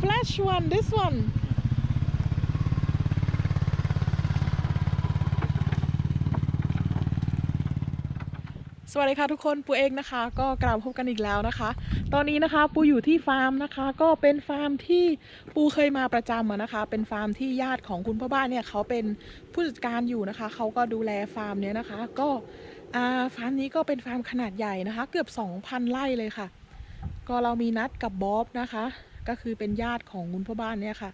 flash one this one สวัสดีค่ะทุกคนปูเองนะคะ ก็กลับพบกันอีกแล้วนะคะ ตอนนี้นะคะปูอยู่ที่ฟาร์มนะคะ ก็เป็นฟาร์มที่ปูเคยมาประจำนะคะ เป็นฟาร์มที่ญาติของคุณพ่อบ้านเนี่ยเขาเป็นผู้จัดการอยู่นะคะเขาก็ดูแลฟาร์มเนี้ยนะคะ ก็ฟาร์มนี้ก็เป็นฟาร์มขนาดใหญ่นะคะ เกือบ 2,000ไร่เลยค่ะ ก็เรามีนัดกับบ๊อบนะคะ ก็คือเป็นญาติของคุณพ่อบ้านเนี่ยค่ะ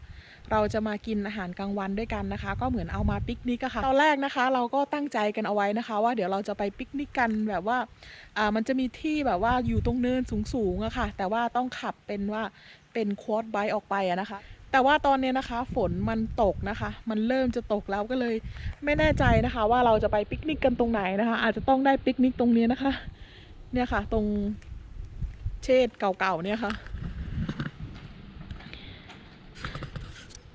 เราจะมากินอาหารกลางวันด้วยกันนะคะ ก็เหมือนเอามาปิกนิกอะค่ะ ตอนแรกนะคะ เราก็ตั้งใจกันเอาไว้นะคะ ว่าเดี๋ยวเราจะไปปิกนิกกันแบบว่าอ่ามันจะมีที่แบบว่าอยู่ตรงเนินสูงๆอะค่ะ แต่ว่าต้องขับเป็นว่าเป็นควอดไบค์ออกไปอะนะคะแต่ว่าตอนนี้นะคะฝนมันตกนะคะ มันเริ่มจะตกแล้วก็เลยไม่แน่ใจนะคะ ว่าเราจะไปปิกนิกกันตรงไหนนะคะ อาจจะต้องได้ปิกนิกตรงนี้นะคะ เนี่ยค่ะ ตรง เชษเก่าๆเนี่ยค่ะ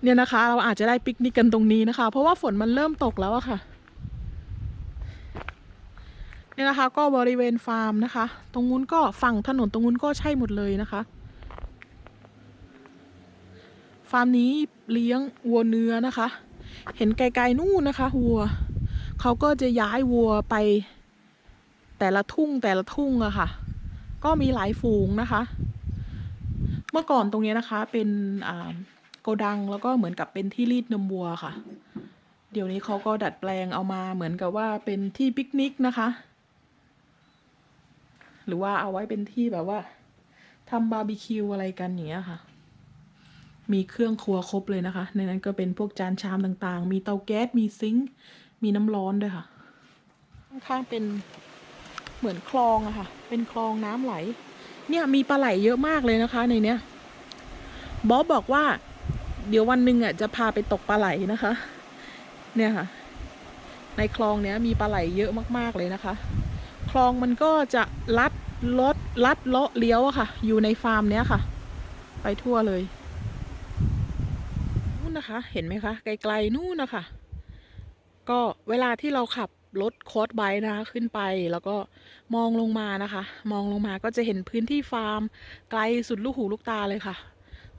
เนี่ยนะคะ เราอาจจะได้ปิกนิกกันตรงนี้นะคะ เพราะว่าฝนมันเริ่มตกแล้วอะค่ะ เนี่ยนะคะ ก็บริเวณฟาร์มนะคะ ตรงนู้นก็ฝั่งถนนตรงนู้นก็ใช่หมดเลยนะคะ ฟาร์มนี้เลี้ยงวัวเนื้อนะคะ เห็นไกลๆนู่นนะคะวัวเขาก็จะย้ายวัวไปแต่ละทุ่งแต่ละทุ่งอะค่ะ ก็มีหลายฝูงนะคะ เมื่อก่อนตรงนี้นะคะเป็นโกดังแล้วก็เหมือนกับเป็นที่รีดนมวัวค่ะ เดี๋ยวนี้เขาก็ดัดแปลงเอามาเหมือนกับว่าเป็นที่ปิกนิกนะคะ หรือว่าเอาไว้เป็นที่แบบว่าทำบาร์บีคิวอะไรกันอย่างเงี้ยค่ะ มีเครื่องครัวครบเลยนะคะ ในนั้นก็เป็นพวกจานชามต่างๆ มีเตาแก๊ส มีซิงค์ มีน้ำร้อนด้วยค่ะ ข้างๆเป็น เหมือนคลองอะค่ะ เป็นคลองน้ำไหล เนี่ยมีปลาไหลเยอะมากเลยนะคะ ในเนี้ยบอบบอกว่า เดี๋ยววันหนึ่งอะจะพาไปตกปลาไหลนะคะ เนี่ยค่ะ ในคลองเนี้ยมีปลาไหลเยอะมากๆเลยนะคะ คลองมันก็จะลัดลดลัดเลาะเลี้ยวอะค่ะ อยู่ในฟาร์มเนี้ยค่ะ ไปทั่วเลยนู่นนะคะ เห็นไหมคะไกลๆนู่นนะคะก็เวลาที่เราขับ รถโคอร์สไบค์นะคะขึ้นไปแล้วก็มองลงมานะคะ มองลงมาก็จะเห็นพื้นที่ฟาร์ม ไกลสุดลูกหูลูกตาเลยค่ะ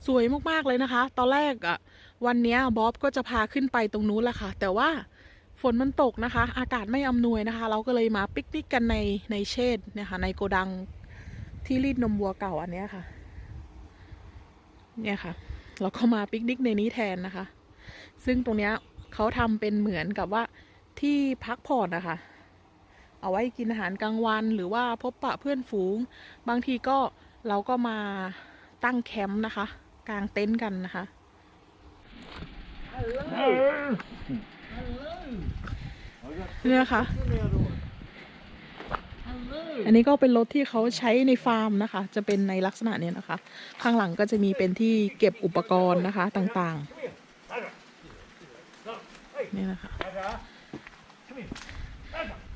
สวยมากๆเลยนะคะ ตอนแรกอะ่ะวันนี้บ๊อบก็จะพาขึ้นไปตรงนู้นแหละค่ะ แต่ว่าฝนมันตกนะคะ อากาศไม่อำนวยนะคะ เราก็เลยมาปิกนิกกันในในเชดเนี่ยค่ะในโกดังที่รีดนมวัวเก่าอันเนี้ยค่ะ เนี่ยค่ะ เราก็มาปิกนิกในนี้แทนนะคะ ซึ่งตรงเนี้ยเขาทำเป็นเหมือนกับว่า ที่พักผ่อนนะคะ เอาไว้กินอาหารกลางวันหรือว่าพบปะเพื่อนฝูง บางทีก็เราก็มาตั้งแคมป์นะคะกางเต็นท์กันนะคะ เนี่ยนะคะอันนี้ก็เป็นรถที่เขาใช้ในฟาร์มนะคะ จะเป็นในลักษณะนี้นะคะ ข้างหลังก็จะมีเป็นที่เก็บอุปกรณ์นะคะต่างๆ นี่นะคะ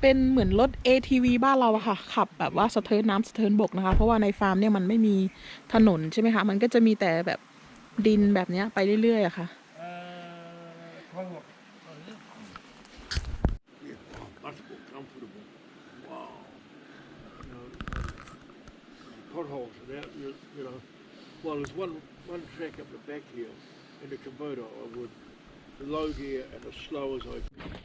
เป็นเหมือนรถ ATV บ้านเราอะค่ะ ขับแบบว่าสะเทินน้ำสะเทินบกนะคะ เพราะว่าในฟาร์มเนี่ยมันไม่มีถนนใช่ไหมคะ มันก็จะมีแต่แบบดินแบบเนี้ยไปเรื่อยๆอะค่ะ That's more comfortable. Wow. You know, potholes and that, you, you know. Well, there's one one track up the back here in the Kubota I would the low gear and as slow as I Got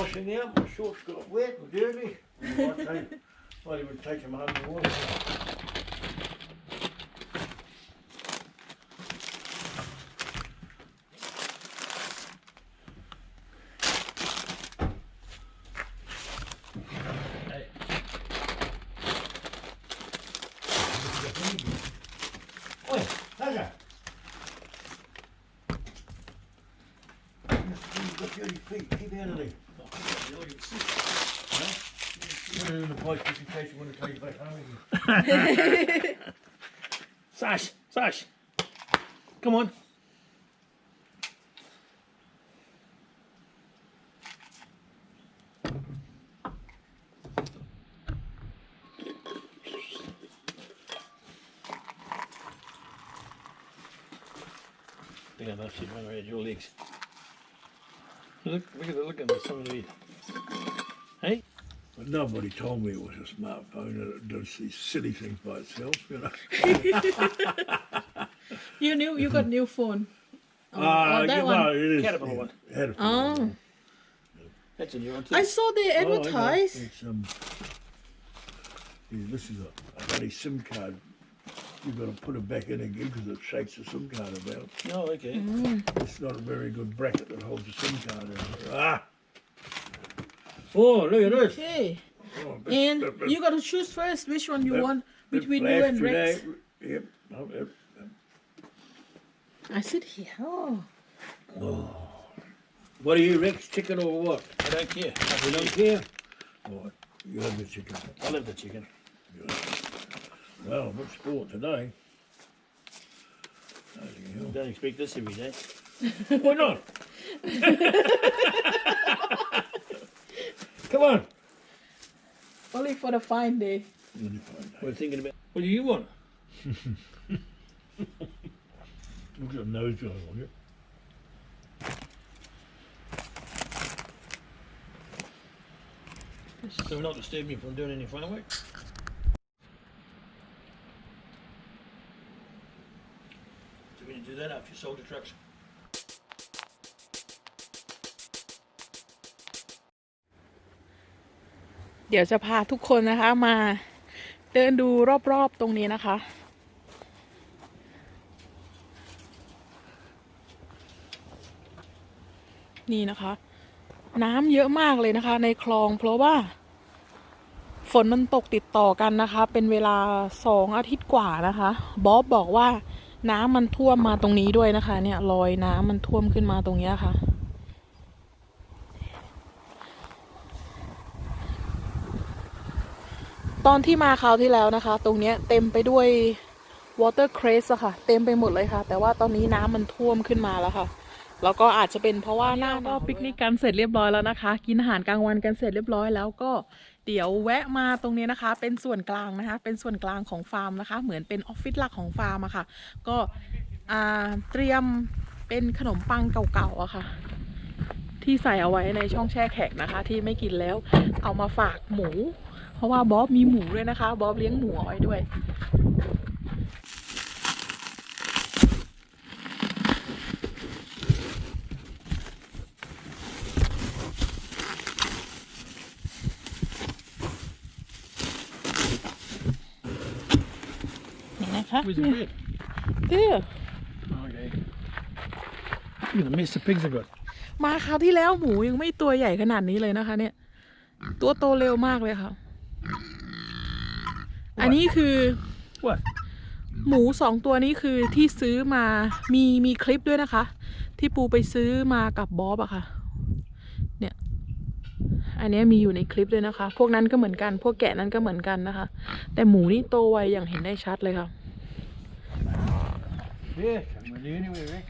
washing out, my shorts got wet and dirty. Might, take, might even take them home to wash. Place just in case you want to take it back home. Sash, Sash, come on. I think I've actually around your legs. Look, look at the look at some of the Hey? But nobody told me it was a smartphone and it does these silly things by itself, you know. you new you got a new phone oh, Ah, oh, that yeah, one well, it is. Caterpillar one. Caterpillar oh one. That's a new one too. I saw they Oh, I know. advertise It's, um, yeah, this is a, a bloody SIM card. You've got to put it back in again because it shakes the SIM card about. Oh, okay. It's not a very good bracket that holds the SIM card in. Ah! Oh, look at this. okay Oh, bit- and bit- bit- you got to choose first which one you want between you and Rex. Yep. Oh, yep. I sit here oh What are you, Rex? Chicken or what? I don't care. You don't care? Oh, you have the chicken. I love the chicken. Well, what sport today? Don't expect this every day. Why not? Come on. only for the fine day We're thinking about. What do you want? Look at the nose going on it. So we're not disturbing you from doing any farm work? So we need to do that after you sold the trucks. เดี๋ยวจะพาทุกคนนะคะมาเดินดูรอบๆตรงนี้นะคะ นี่นะคะ น้ำเยอะมากเลยนะคะ ในคลองเพราะว่า ฝนมันตกติดต่อกันนะคะ เป็นเวลาสองอาทิตย์กว่านะคะ บ๊อบบอกว่าน้ำมันท่วมมาตรงนี้ด้วยนะคะ เนี่ยรอยน้ำมันท่วมขึ้นมาตรงเนี้ยค่ะ ตอนที่มาคราวที่แล้วนะคะ ตรงเนี้ยเต็มไปด้วย water cress อะค่ะ เต็มไปหมดเลยค่ะ แต่ว่าตอนนี้น้ำมันท่วมขึ้นมาแล้วค่ะ แล้วก็อาจจะเป็นเพราะว่าหน้าก็ปิกนิกกันเสร็จเรียบร้อยแล้วนะคะ กินอาหารกลางวันกันเสร็จเรียบร้อยแล้วก็เดี๋ยวแวะมาตรงนี้นะคะ เป็นส่วนกลางนะคะ เป็นส่วนกลางของฟาร์มนะคะ เหมือนเป็นออฟฟิศหลักของฟาร์มอะค่ะ ก็เตรียมเป็นขนมปังเก่าๆอะค่ะ ที่ใส่เอาไว้ในช่องแช่แข็งนะคะ ที่ไม่กินแล้วเอามาฝากหมู เพราะว่าบ๊อบมีหมูด้วยนะคะ บ๊อบเลี้ยงหมูเอาไว้ด้วย นี่นะคะ Where's the bread? เด้อ Okay. Look at the mess the pigs have got. มาคราวที่แล้วหมูยังไม่ตัวใหญ่ขนาดนี้เลยนะคะ เนี่ย ตัวโตเร็วมากเลยค่ะ อันนี้คือ What? หมูสองตัวนี้คือที่ซื้อมามีมีคลิปด้วยนะคะ ที่ปูไปซื้อมากับบ๊อบอะค่ะ เนี่ย อันเนี้ยมีอยู่ในคลิปด้วยนะคะ พวกนั้นก็เหมือนกัน พวกแกะนั้นก็เหมือนกันนะคะ แต่หมูนี่โตไวอย่างเห็นได้ชัดเลยค่ะ Yeah, can't really anywhere, Rick.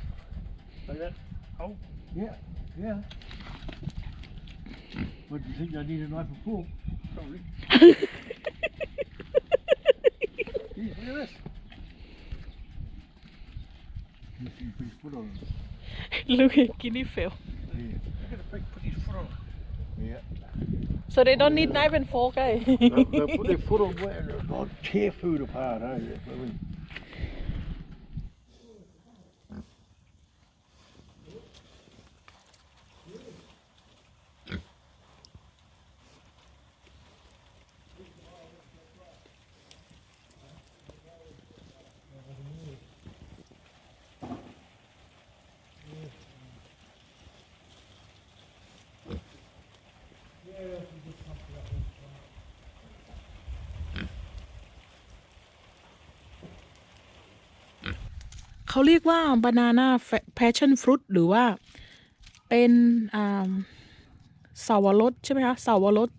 Like that. Oh, Yeah, yeah. What do you think? I need a knife and fork? probably. foot on Look at guinea feel. Yeah. Look at the pig put his foot on Yeah. So they don't oh, need yeah. knife and fork, eh? they, they put their foot on where they'll tear food apart, eh? เขาเรียกว่า banana passion fruit หรือว่าเป็นสาวรสใช่ไหมคะสาวรส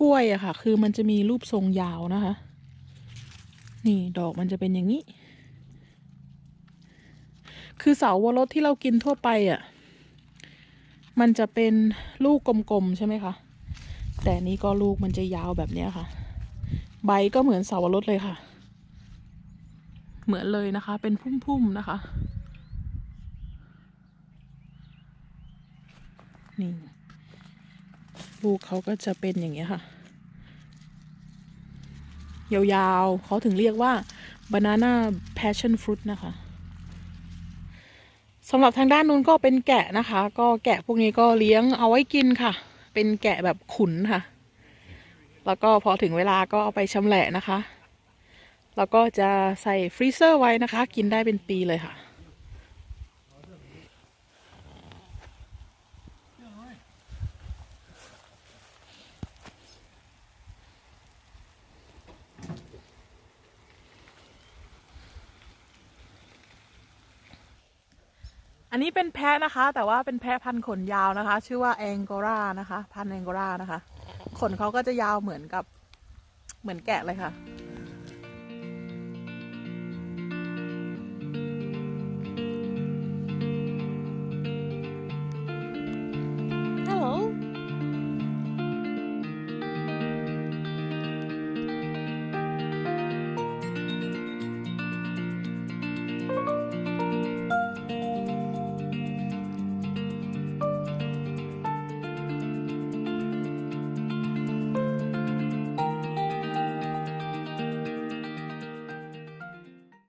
กล้วยอะค่ะ คือมันจะมีรูปทรงยาวนะคะ นี่ดอกมันจะเป็นอย่างนี้ คือเสาวรสที่เรากินทั่วไปอะ มันจะเป็นลูกกลมๆใช่ไหมคะ แต่นี้ก็ลูกมันจะยาวแบบนี้ค่ะ ใบก็เหมือนเสาวรสเลยค่ะ เหมือนเลยนะคะ เป็นพุ่มๆนะคะ นี่ ลูกเขาก็จะเป็นอย่างเงี้ค่ะ ยาวๆเขาถึงเรียกว่า banana passion fruit นะคะ สำหรับทางด้านนู้นก็เป็นแกะนะคะ ก็แกะพวกนี้ก็เลี้ยงเอาไว้กินค่ะ เป็นแกะแบบขุนค่ะ แล้วก็พอถึงเวลาก็เอาไปชำแหละนะคะ แล้วก็จะใส่ฟรีเซอร์ไว้นะคะ กินได้เป็นปีเลยค่ะ อันนี้เป็นแพะนะคะ แต่ว่าเป็นแพะพันขนยาวนะคะ ชื่อว่าแองโกรานะคะ พันแองโกรานะคะ ขนเขาก็จะยาวเหมือนกับเหมือนแกะเลยค่ะ